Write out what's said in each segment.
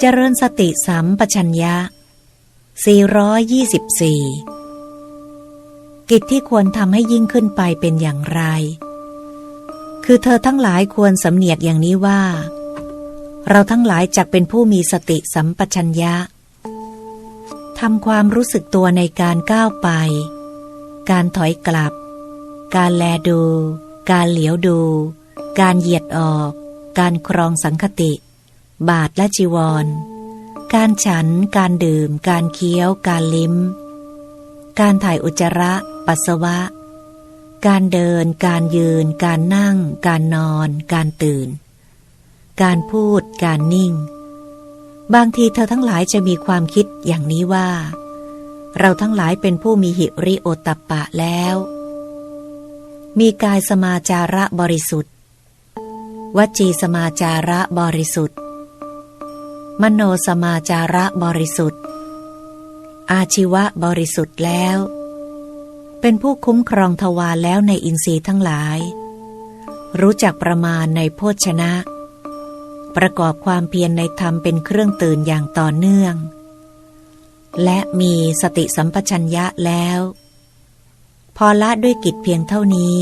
เจริญสติสัมปชัญญะ 424 กิจที่ควรทำให้ยิ่งขึ้นไปเป็นอย่างไร คือเธอทั้งหลายควรสำเนียกอย่างนี้ว่า เราทั้งหลายจักเป็นผู้มีสติสัมปชัญญะทำความรู้สึกตัวในการก้าวไป การถอยกลับ การแลดู การเหลียวดู การเหยียดออก การครองสังคติ บาทและจีวร การฉัน การดื่ม การเคี้ยว การลิ้ม การถ่ายอุจจาระ ปัสสาวะ การเดิน การยืน การนั่ง การนอน การตื่น การพูด การนิ่ง บางทีเธอทั้งหลายจะมีความคิดอย่างนี้ว่า เราทั้งหลายเป็นผู้มีหิริโอตตัปปะแล้ว มีกายสมาจาระบริสุทธิ์วจีสมาจาระบริสุทธิ์ มโนสมาจาระบริสุทธิ์ อาชีวะบริสุทธิ์แล้ว เป็นผู้คุ้มครองทวารแล้วในอินทรีย์ทั้งหลาย รู้จักประมาณในโภชนะ ประกอบความเพียรในธรรมเป็นเครื่องตื่นอย่างต่อเนื่อง และมีสติสัมปชัญญะแล้ว พอละด้วยกิจเพียงเท่านี้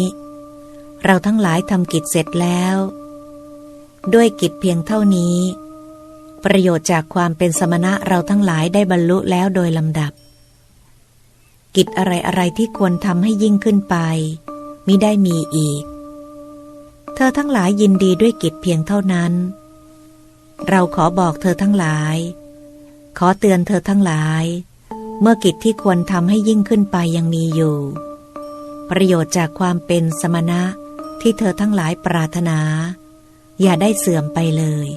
เราทั้งหลายทำกิจเสร็จแล้ว ด้วยกิจเพียงเท่านี้ ประโยชน์จากความเป็นสมณะเราทั้งหลายได้บรรลุแล้วโดยลำดับ กิจอะไรอะไรที่ควรทำให้ยิ่งขึ้นไปมิได้มีอีก เธอทั้งหลายยินดีด้วยกิจเพียงเท่านั้น เราขอบอกเธอทั้งหลาย ขอเตือนเธอทั้งหลาย เมื่อกิจที่ควรทำให้ยิ่งขึ้นไปยังมีอยู่ ประโยชน์จากความเป็นสมณะที่เธอทั้งหลายปรารถนา อย่าได้เสื่อมไปเลย